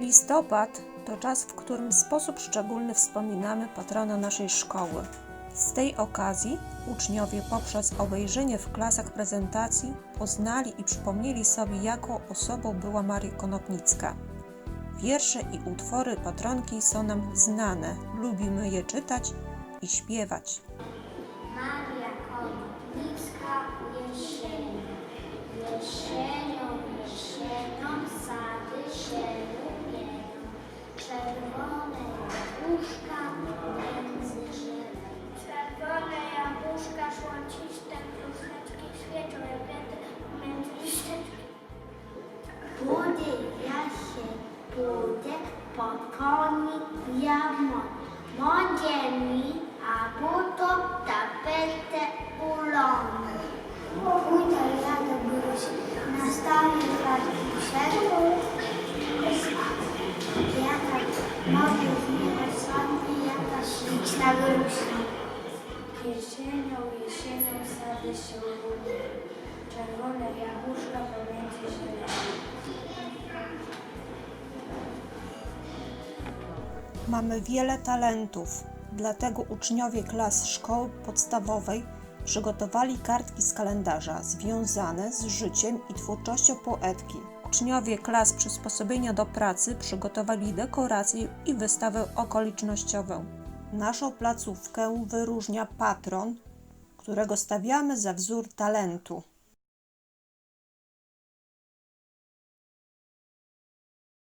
Listopad to czas, w którym w sposób szczególny wspominamy patrona naszej szkoły. Z tej okazji uczniowie poprzez obejrzenie w klasach prezentacji poznali i przypomnieli sobie, jaką osobą była Maria Konopnicka. Wiersze i utwory patronki są nam znane, lubimy je czytać i śpiewać. Budy jasie, budek pod koni jamo. Modzie mi, a buto tapetę ulony. Pójdę ja do Brusi, na stary fartuszek. Jaka może zmierać sądy, jaka śliczna Brusi. Jesienią, jesienią sady się lubią, czerwone jabłuszka Mamy wiele talentów, dlatego uczniowie klas szkoły podstawowej przygotowali kartki z kalendarza związane z życiem i twórczością poetki. Uczniowie klas przysposobienia do pracy przygotowali dekoracje i wystawę okolicznościową. Naszą placówkę wyróżnia patron, którego stawiamy za wzór talentu.